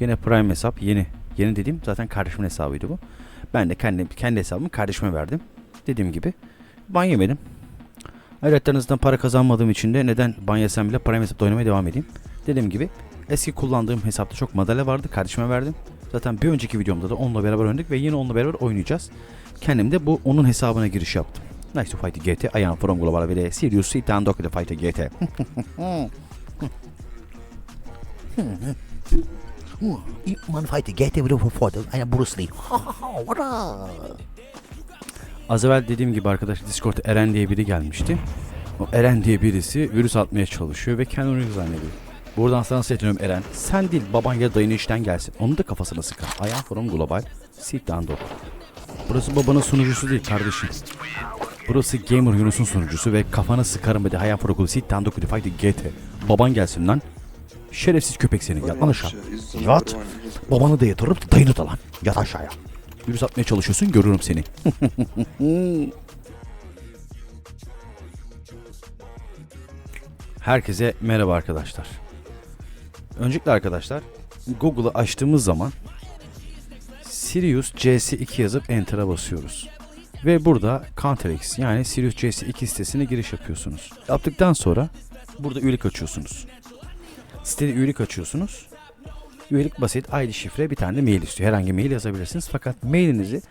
Yine Prime hesap yeni. Yeni dediğim zaten kardeşimin hesabıydı bu. Ben de kendi, kendi hesabımı kardeşime verdim. Dediğim gibi ban yemedim. Hayretlerinizden para kazanmadığım için de neden ban yesem bile Prime hesapta oynamaya devam edeyim. Dediğim gibi eski kullandığım hesapta çok madalya vardı. Kardeşime verdim. Zaten bir önceki videomda da onunla beraber oynadık ve yine onunla beraber oynayacağız. Kendim de bu onun hesabına giriş yaptım. Nice to fight GT. I am from Global ve Sirius sit down dog fight GT. Man fight get a photo and Bruce Lee. Az evvel dediğim gibi arkadaş Discord'da Eren diye biri gelmişti. O Eren diye birisi virüs atmaya çalışıyor ve kendini zannediyor. Buradan sana sesleniyorum Eren. Sen değil baban ya dayın işten gelsin. Onu da kafasına sıkar. I am from Global. Sit down dog. Burası babanın sunucusu değil kardeşim. Burası Gamer Yunus'un sunucusu ve kafana sıkarım dedi. I am from Global. Sit down dog. Fight GT. Baban gelsin lan. Şerefsiz köpek seni. Yat lan aşağı. Yat. Babanı da yatırıp dayını da lan. Yat aşağıya. Virüs atmaya çalışıyorsun görürüm seni. Herkese merhaba arkadaşlar. Öncelikle arkadaşlar Google'ı açtığımız zaman Sirius CS2 yazıp Enter'a basıyoruz. Ve burada CounterX yani Sirius CS2 sitesine giriş yapıyorsunuz. Yaptıktan sonra burada üyelik açıyorsunuz. Sitede üyelik açıyorsunuz. Üyelik basit ID şifre bir tane de mail istiyor. Herhangi mail yazabilirsiniz fakat mailinizi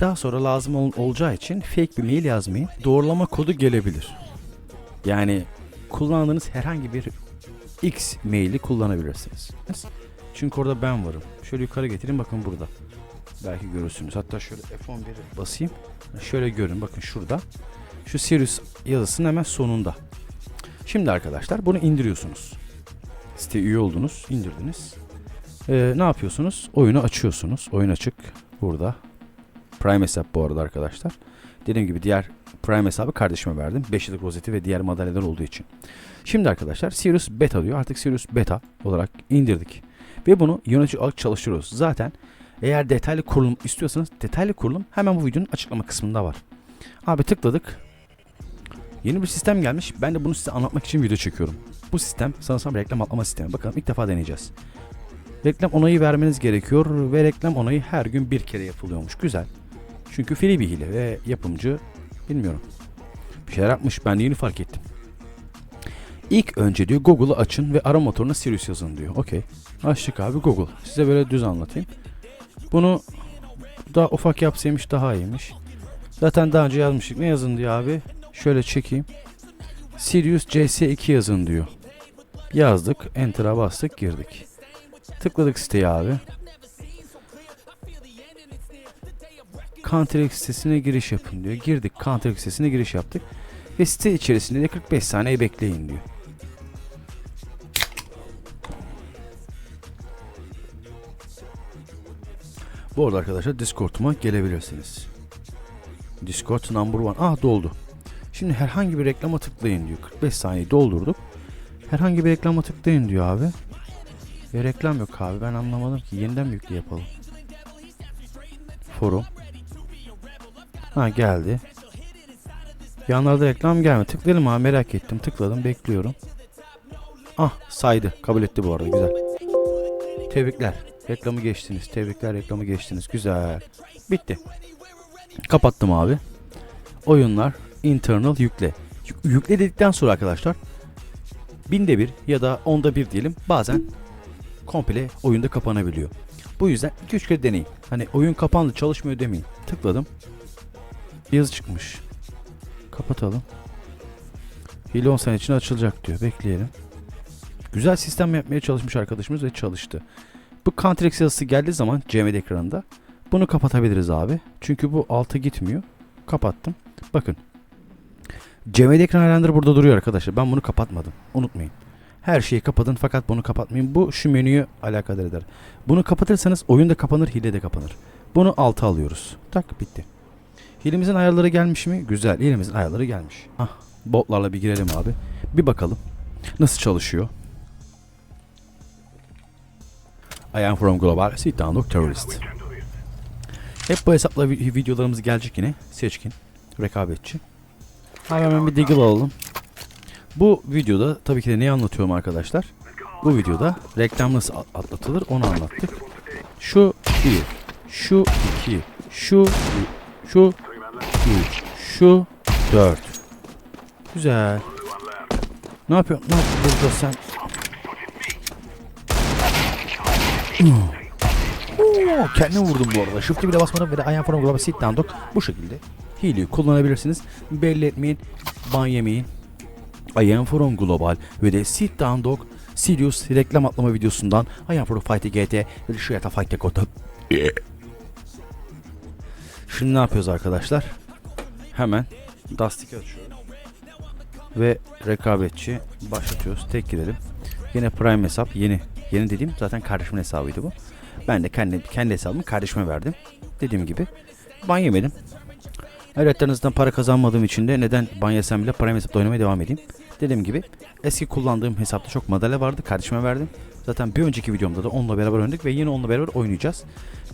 daha sonra lazım ol- olacağı için fake bir mail yazmayın. Doğrulama kodu gelebilir. Yani kullandığınız herhangi bir X maili kullanabilirsiniz. Çünkü orada ben varım. Şöyle yukarı getireyim bakın burada. Belki görürsünüz. Hatta şöyle F11'e basayım. Şöyle görün bakın şurada. Şu Sirius yazısının hemen sonunda. Şimdi arkadaşlar bunu indiriyorsunuz. Site üye oldunuz, indirdiniz. Ee, ne yapıyorsunuz? Oyunu açıyorsunuz. Oyun açık burada. Prime hesap bu arada arkadaşlar. Dediğim gibi diğer Prime hesabı kardeşime verdim. 5 yıllık rozeti ve diğer madalyalar olduğu için. Şimdi arkadaşlar Sirius Beta diyor. Artık Sirius Beta olarak indirdik. Ve bunu yönetici olarak çalıştırıyoruz. Zaten eğer detaylı kurulum istiyorsanız detaylı kurulum hemen bu videonun açıklama kısmında var. Abi tıkladık. Yeni bir sistem gelmiş. Ben de bunu size anlatmak için video çekiyorum. Bu sistem sanırsam reklam atlama sistemi. Bakalım ilk defa deneyeceğiz. Reklam onayı vermeniz gerekiyor ve reklam onayı her gün bir kere yapılıyormuş. Güzel. Çünkü free bir hile ve yapımcı bilmiyorum. Bir şeyler yapmış ben de yeni fark ettim. İlk önce diyor Google'ı açın ve ara motoruna Sirius yazın diyor. Okey. Açtık abi Google. Size böyle düz anlatayım. Bunu daha ufak yapsaymış daha iyiymiş. Zaten daha önce yazmıştık. Ne yazın diyor abi? Şöyle çekeyim. Sirius CS2 yazın diyor. Yazdık. Enter'a bastık. Girdik. Tıkladık siteye abi. Counter sitesine giriş yapın diyor. Girdik Counter sitesine giriş yaptık. Ve site içerisinde de 45 saniye bekleyin diyor. Bu arada arkadaşlar Discord'uma gelebilirsiniz. Discord number one. Ah doldu. Şimdi herhangi bir reklama tıklayın diyor. 45 saniye doldurduk. Herhangi bir reklama tıklayın diyor abi. Ve reklam yok abi ben anlamadım ki. Yeniden mi yüklü yapalım? Forum. Ha geldi. Yanlarda reklam gelme. Tıklayalım abi merak ettim. Tıkladım bekliyorum. Ah saydı. Kabul etti bu arada güzel. Tebrikler. Reklamı geçtiniz. Tebrikler reklamı geçtiniz. Güzel. Bitti. Kapattım abi. Oyunlar internal yükle. Yük- Yükle dedikten sonra arkadaşlar binde bir ya da onda bir diyelim bazen komple oyunda kapanabiliyor. Bu yüzden 2-3 kere deneyin. Hani oyun kapandı çalışmıyor demeyin. Tıkladım. Yazı çıkmış. Kapatalım. Hile 10 sene için açılacak diyor. Bekleyelim. Güzel sistem yapmaya çalışmış arkadaşımız ve çalıştı. Bu Counter-X yazısı geldiği zaman CMD ekranında bunu kapatabiliriz abi. Çünkü bu alta gitmiyor. Kapattım. Bakın. Ekran ayarları burada duruyor arkadaşlar. Ben bunu kapatmadım. Unutmayın. Her şeyi kapatın fakat bunu kapatmayın. Bu şu menüyü alakadar eder. Bunu kapatırsanız oyun da kapanır, hile de kapanır. Bunu alta alıyoruz. Tak bitti. Hilemizin ayarları gelmiş mi? Güzel. Hilemizin ayarları gelmiş. Ah, botlarla bir girelim abi. Bir bakalım. Nasıl çalışıyor? I am from Global. Sit down look terrorist. Hep bu hesapla vi- videolarımız gelecek yine. Seçkin. Rekabetçi. Abi hemen bir Deagle alalım. Bu videoda tabii ki de neyi anlatıyorum arkadaşlar? Bu videoda reklam nasıl at- atlatılır onu anlattık. Şu 1, şu 2, şu şu 3, şu 4. Güzel. Ne yapıyorsun? Ne yapıyorsun burada sen? Oo, kendimi vurdum bu arada. Shift'e bile basmadım ve de ayağım falan global sit down dog. Bu şekilde hileyi kullanabilirsiniz. Belli etmeyin. Ban yemeyin. I am from Global ve de Sit Down Dog Sirius reklam atlama videosundan I am from Fight GT ve şu yata Fight Koto. Şimdi ne yapıyoruz arkadaşlar? Hemen Dustik'i açıyorum. Ve rekabetçi başlatıyoruz. Tek girelim. Yine Prime hesap yeni. Yeni dediğim zaten kardeşimin hesabıydı bu. Ben de kendi, kendi hesabımı kardeşime verdim. Dediğim gibi ban yemedim. Hayretlerinizden para kazanmadığım için de neden ban yesem bile Prime hesapta oynamaya devam edeyim. Dediğim gibi eski kullandığım hesapta çok madalya vardı. Kardeşime verdim. Zaten bir önceki videomda da onunla beraber oynadık ve yine onunla beraber oynayacağız.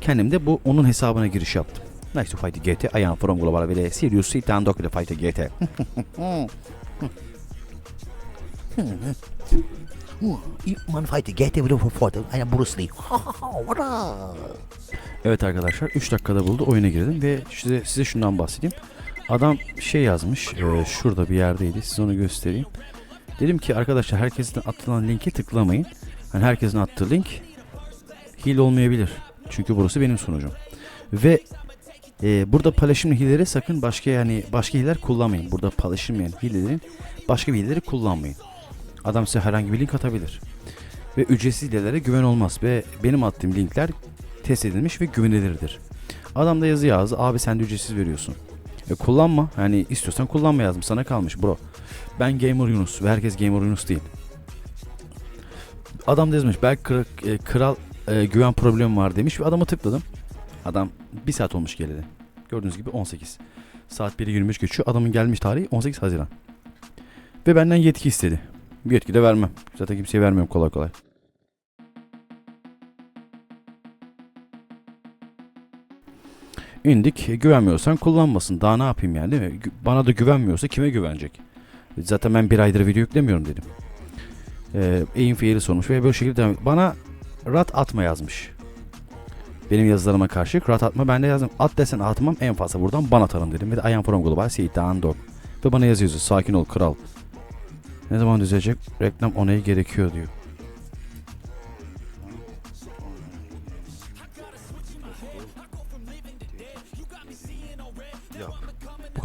Kendim de bu onun hesabına giriş yaptım. Nice to fight GT. I am from Global ve de Sirius Sit and ile fight GT. Man fight get with a photo. Aynen Bruce Lee. What up? Evet arkadaşlar 3 dakikada buldu oyuna girdim ve size, size şundan bahsedeyim. Adam şey yazmış e, şurada bir yerdeydi size onu göstereyim. Dedim ki arkadaşlar herkesin atılan linke tıklamayın. Hani herkesin attığı link hile olmayabilir. Çünkü burası benim sunucum. Ve e, burada paylaşımlı hileleri sakın başka yani başka hileler kullanmayın. Burada paylaşılmayan hilelerin başka bir hileleri kullanmayın. Adam size herhangi bir link atabilir. Ve ücretsiz hilelere güven olmaz. Ve benim attığım linkler test edilmiş ve güvenilirdir. Adam da yazı yazdı. Abi sen de ücretsiz veriyorsun. E kullanma. Yani istiyorsan kullanma yazdım. Sana kalmış bro. Ben Gamer Yunus ve herkes Gamer Yunus değil. Adam da yazmış. Belki kral, e, kral e, güven problemi var demiş ve adama tıkladım. Adam bir saat olmuş geleli. Gördüğünüz gibi 18. Saat 1'i 23 geçiyor. Adamın gelmiş tarihi 18 Haziran. Ve benden yetki istedi. Bir yetki de vermem. Zaten kimseye vermiyorum kolay kolay. İndik. E, güvenmiyorsan kullanmasın. Daha ne yapayım yani değil mi? Bana da güvenmiyorsa kime güvenecek? E, Zaten ben bir aydır video yüklemiyorum dedim. Ee, aim fail'i sormuş ve böyle şekilde devam Bana rat atma yazmış. Benim yazılarıma karşı rat atma. Ben de yazdım. At desen atmam en fazla buradan ban atarım dedim. Ve de I am from global seytan dog. Ve bana yazıyorsun. Sakin ol kral. Ne zaman düzelecek? Reklam onayı gerekiyor diyor.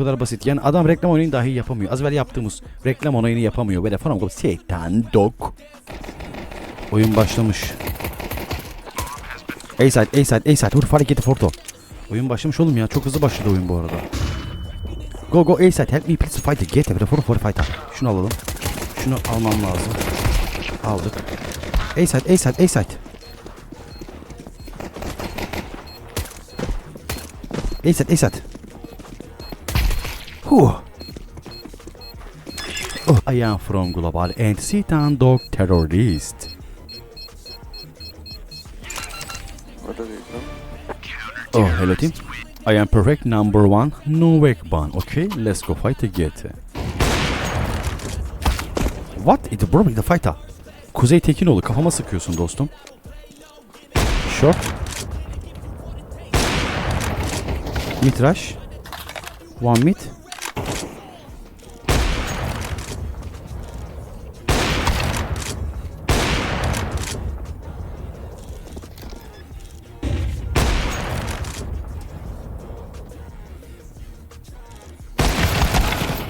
Kadar basit. Yani adam reklam onayını dahi yapamıyor. Az evvel yaptığımız reklam onayını yapamıyor. Böyle falan şeytan dog. Oyun başlamış. A-side, A-side, A-side. Vur hareketi Forto. Oyun başlamış oğlum ya. Çok hızlı başladı oyun bu arada. Go go A-side. Help me please fight. Get every for for fighter. Şunu alalım. Şunu almam lazım. Aldık. A-side, A-side. A-side, A-side. Huh. Oh, I am from Global and Satan Dog Terrorist. Oh, hello team. I am perfect number one, no ban. Okay, let's go fight again. What? It's bro the fighter. Kuzey Tekinoğlu kafama sıkıyorsun dostum. Short. Rush. One mid.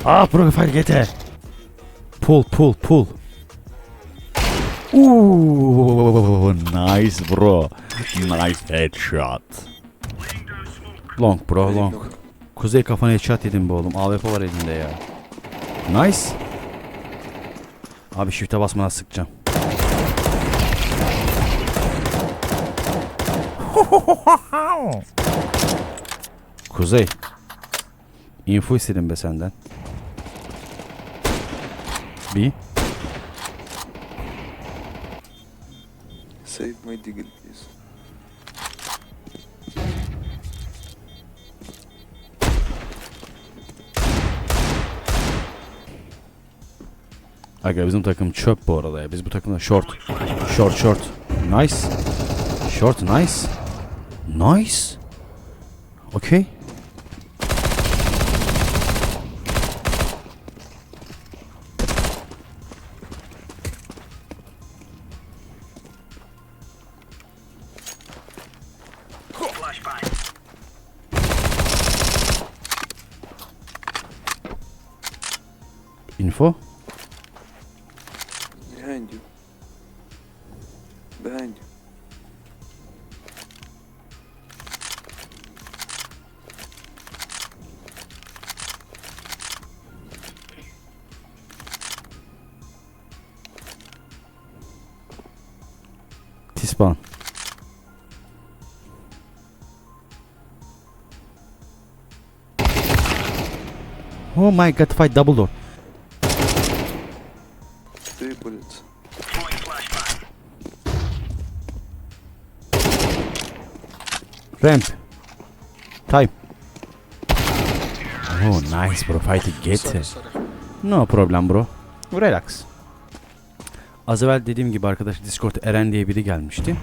Ah profile GT. Pull pull pull. Ooh, nice bro. Nice headshot. Long bro long. Kuzey kafana headshot yedim be oğlum. AWP var elinde ya. Nice. Abi shift'e basmadan sıkacağım. Kuzey. Info istedim be senden. Bir. Save my please. Aga bizim takım çöp bu arada ya. Biz bu takımda short. Short short. Nice. Short nice. Nice. Okay. Tispan. Oh my god, fight double door. Three bullets. Ramp. Time. Oh nice bro, fight it get Sorry, it. sorry. No problem bro. Relax. Az evvel dediğim gibi arkadaş Discord Eren diye biri gelmişti.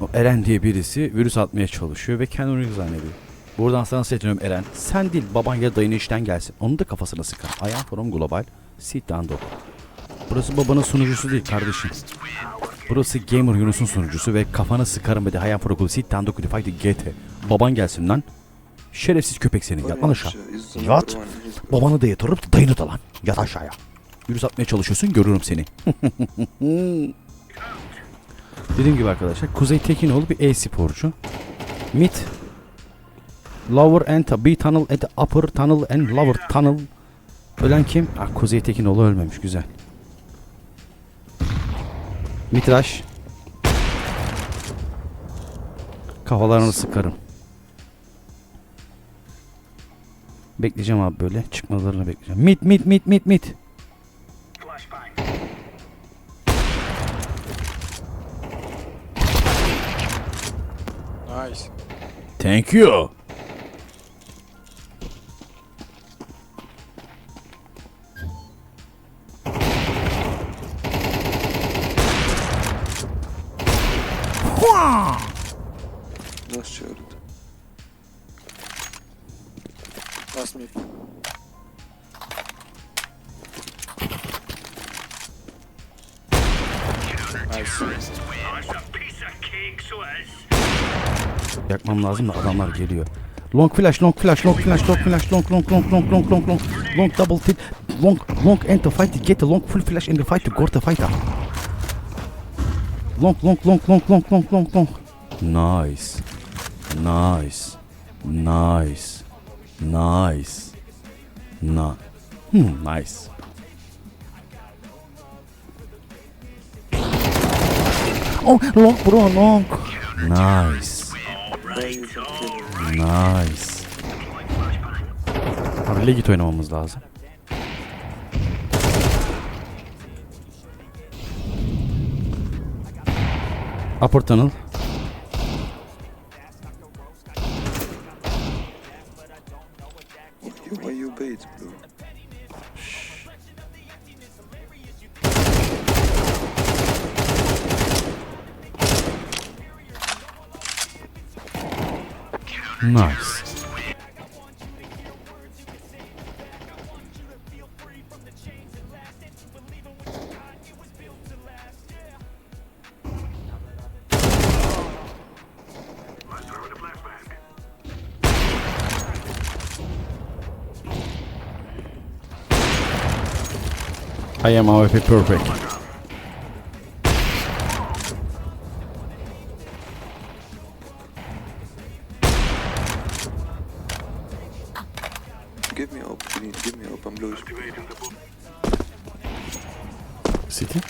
O Eren diye birisi virüs atmaya çalışıyor ve kendini zannediyor. Buradan sana sesleniyorum Eren. Sen değil baban ya dayın işten gelsin. Onun da kafasına sıkar. I am from global. Sit down dog. Burası babanın sunucusu değil kardeşim. Burası Gamer Yunus'un sunucusu ve kafana sıkarım dedi. From global. Sit down dog. Fight GT. Baban gelsin lan. Şerefsiz köpek seni. Yat lan aşağı. Yat. Babanı da yatırıp dayını da lan. Yat aşağıya. Virüs atmaya çalışıyorsun görürüm seni. Dediğim gibi arkadaşlar Kuzey Tekinoğlu bir e-sporcu. Mid Lower and B tunnel and upper tunnel and lower tunnel. Ölen kim? Ah Kuzey Tekinoğlu ölmemiş güzel. Mitraş. Kafalarını sıkarım. Bekleyeceğim abi böyle. Çıkmalarını bekleyeceğim. Mid mid mid mid mid. Thank you. Last Yakmam lazım da adamlar geliyor. Long flash, long flash, long flash, long flash, long long long long long long long long double tilt, long long end to fight, get a long full flash in the fight to gore the fighter. Long long long long long long long long. Nice. Nice. Nice. Nice. Na. Hmm, nice. Oh, long bro, long. Nice. Nice. Abi legit oynamamız lazım. Upper tunnel. Nice. I am AWP perfect. Give me up, please. Give me up. I'm low. City.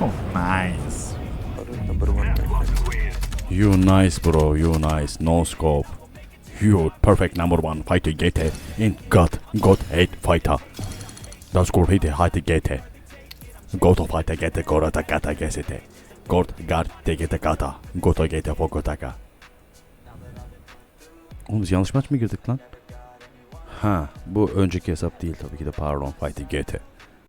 Oh, nice. You nice, bro. You nice. No scope. You perfect number one fighter GT in God God hate fighter. Das God hate hate GT. God of fighter GT Gorata Gata GST. God Gar GT Gata. Goto GT Fokotaka. Oğlum biz yanlış maç mı girdik lan? Ha bu önceki hesap değil tabii ki de pardon Fighter GT.